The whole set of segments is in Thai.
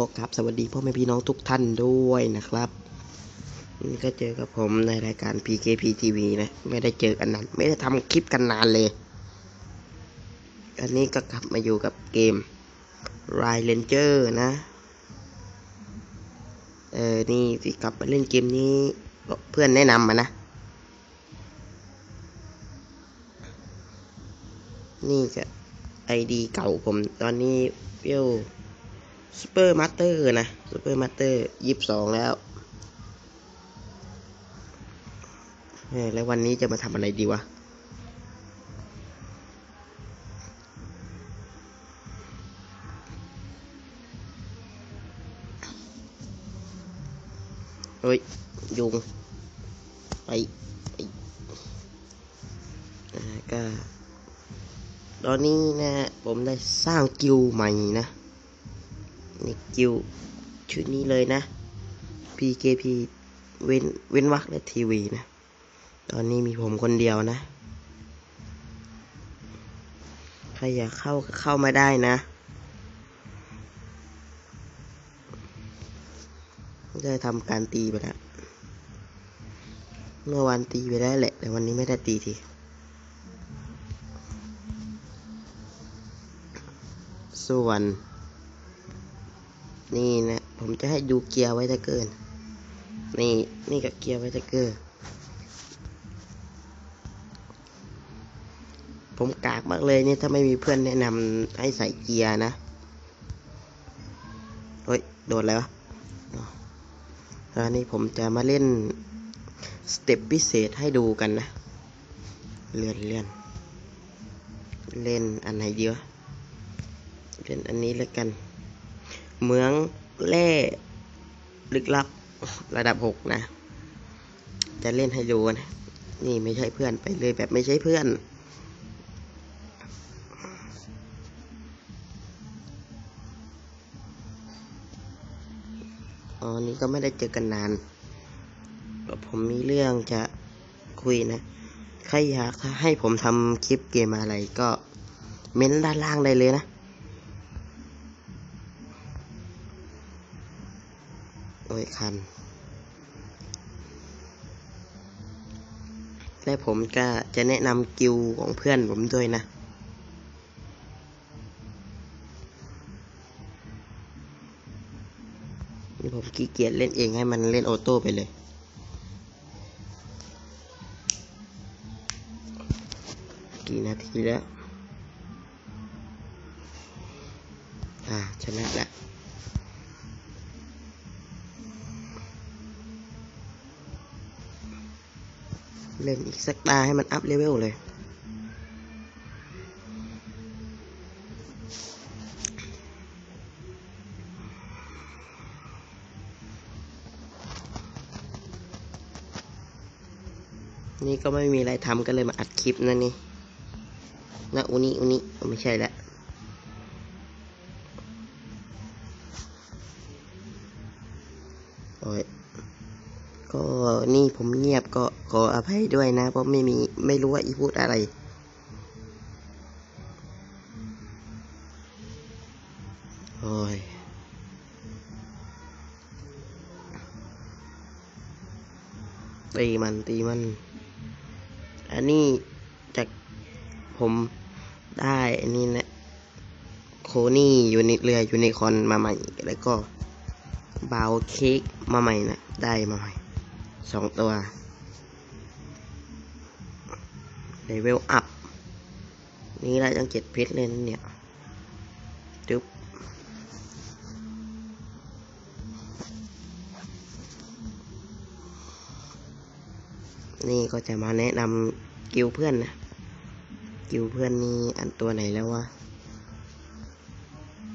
ขอครับ สวัสดีพ่อแม่พี่น้องทุกท่านด้วยนะครับนี่ก็เจอกับผมในรายการ PKP TV นะ ไม่ได้เจอกันนานไม่ได้ทำคลิปกันนานเลย อันนี้ก็กลับมาอยู่กับเกม r i Ranger นะ เออ นี่สิกลับมาเล่นเกมนี้เพื่อนแนะนำมานะ นี่ก็ไอดีเก่าผมตอนนี้เพี้ยว ซูเปอร์มาสเตอร์นะซูเปอร์มาสเตอร์ยี่สิบสองแล้วแล้ววันนี้จะมาทำอะไรดีวะ เฮ้ย ยุง ไปไปก็ ตอนนี้นะ ผมได้สร้างกิลใหม่นะ นี่กิลด์ชื่อนี้เลยนะ PKP เว้นเว้นวักและทีวีนะ ตอนนี้มีผมคนเดียวนะ ใครอยากเข้าก็เข้ามาได้นะได้ทำการตีไปแล้วเมื่อวานตีไปได้แหละ แต่วันนี้ไม่ได้ตีที ส่วน นี่นะ ผมจะให้ดูเกียร์ไว้ตะเกิน นี่นี่กับเกียร์ไว้ตะเกอร์ผมกากมากเลยเนี่ยถ้าไม่มีเพื่อนแนะนำให้ใส่เกียร์นะ เฮ้ย โดนแล้วะอ๋อแล้วนี่ผมจะมาเล่น สเต็ปพิเศษให้ดูกันนะ เลื่อนเลื่อนเล่นอันไหนดีวะเล่นอันนี้แล้วกัน เหมืองแร่ลึกลับระดับหกนะ จะเล่นให้ดูนะ นี่ไม่ใช่เพื่อนไปเลยแบบไม่ใช่เพื่อนอ๋อนี่ก็ไม่ได้เจอกันนาน ผมมีเรื่องจะคุยนะ ใครอยากให้ผมทำคลิปเกมอะไรก็เม้นด้านล่างได้เลยนะ โอ้ยคัน และผมก็จะแนะนำกิลด์ของเพื่อนผมด้วยนะ นี่ผมขี้เกียจเล่นเองให้มันเล่นออโต้ไปเลยกี่นาทีแล้ว อ่า ชนะแล้ว เล่นอีกสักตาให้มันอัพเลเวลเลย นี่ก็ไม่มีอะไรทำก็เลยมาอัดคลิปนั่นนี่นะอุนี้อุนี้ไม่ใช่แล้วโอ้ย ก็นี่ผมเงียบก็ขออภัยด้วยนะ เพราะไม่มีไม่รู้ว่าอีพูดอะไร โอ้ย ตีมันตีมัน อันนี้จากผมได้อันนี้นะ โคนี่ยูนิเรือยูนิคอนมาใหม่ แล้วก็บาวเค้กมาใหม่นะ ได้มาใหม่ สองตัวเลเวลอัพ นี่ได้ตั้งเจ็ดเพชรเลยนเนี่ยจุ๊บนี่ก็จะมาแนะนำกิวเพื่อนนะ กิวเพื่อนนี่อันตัวไหนแล้ววะ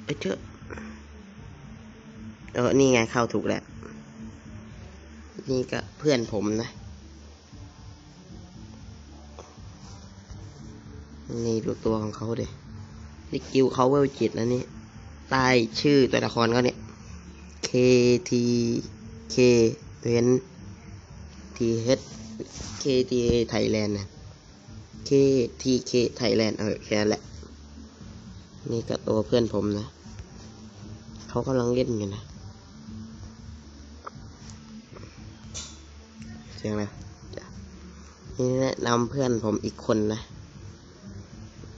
เอ้เจอเออ นี่ไงเข้าถูกแล้ว นี่ก็เพื่อนผมนะ นี่ดูตัวของเขาเด็นี่กิวเขาเวลจิตนะนี่ใต้ชื่อตัวละครเขาเนี่ย K T K เว้น T H K T A ไทยแลนด์นะ K T K ไทยแลนด์เออแค่แหละ นี่ก็ตัวเพื่อนผมนะ เขากำลังเล่นอยู่นะ เสียงอะไรจ้ะนี่แนะนำเพื่อนผมอีกคนนะ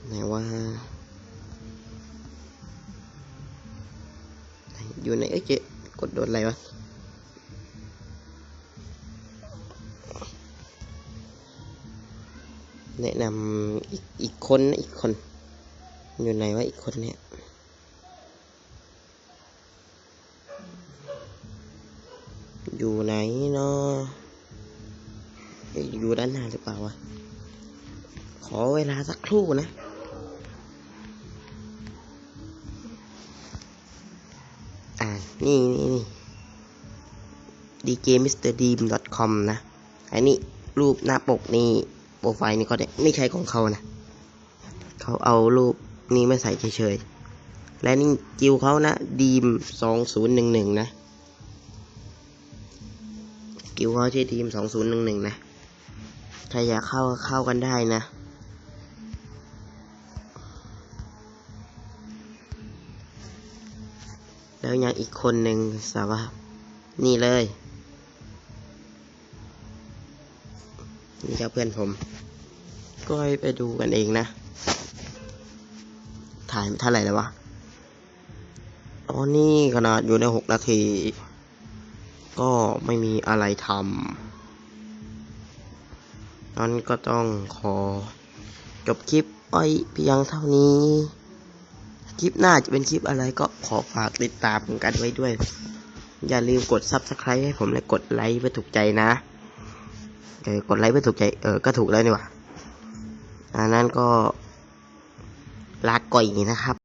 ไหนว่า อยู่ในเอ้ยเจ๊กดโดนอะไรวะแนะนำอีกอีกคนนะอีกคน อยู่ไหนวะอีกคนเนี่ยอยู่ไหน เอ้ยอยู่ด้านหน้าหรือเปล่าวะ ขอเวลาสักครู่นะอ่านี่นี่นี่ djmrdeem.com นะอันนี้รูปหน้าปกนี่โปรไฟล์นี่ก็ได้ไม่ใช่ของเขานะ เขาเอารูปนี้มาใส่เฉยๆ และนี่จิวเขานะดีมสองศูนย์หนึ่งหนึ่งนะ กิวเขาชื่อทีมสองศูนย์หนึ่งหนึ่งนะ ถ้าอยากเข้าเข้ากันได้นะ แล้วยังอีกคนหนึ่งสาวะนี่เลย นี่ครับเพื่อนผม ก็ไปดูกันเองนะ ถ่ายเท่าไหร่แล้ววะอ๋อนี่ขนาดอยู่ในหกนาที ก็ไม่มีอะไรทำ นั้นก็ต้องขอจบคลิปไว้เพียงเท่านี้ คลิปหน้าจะเป็นคลิปอะไรก็ขอฝากติดตามกันไว้ด้วย อย่าลืมกด subscribe ให้ผมและกดไลค์เพื่อถูกใจนะเออกดไลค์เพื่อถูกใจ เออ ก็ถูกแล้วนี่หว่าอันนั้นก็ลาก่อยนะครับ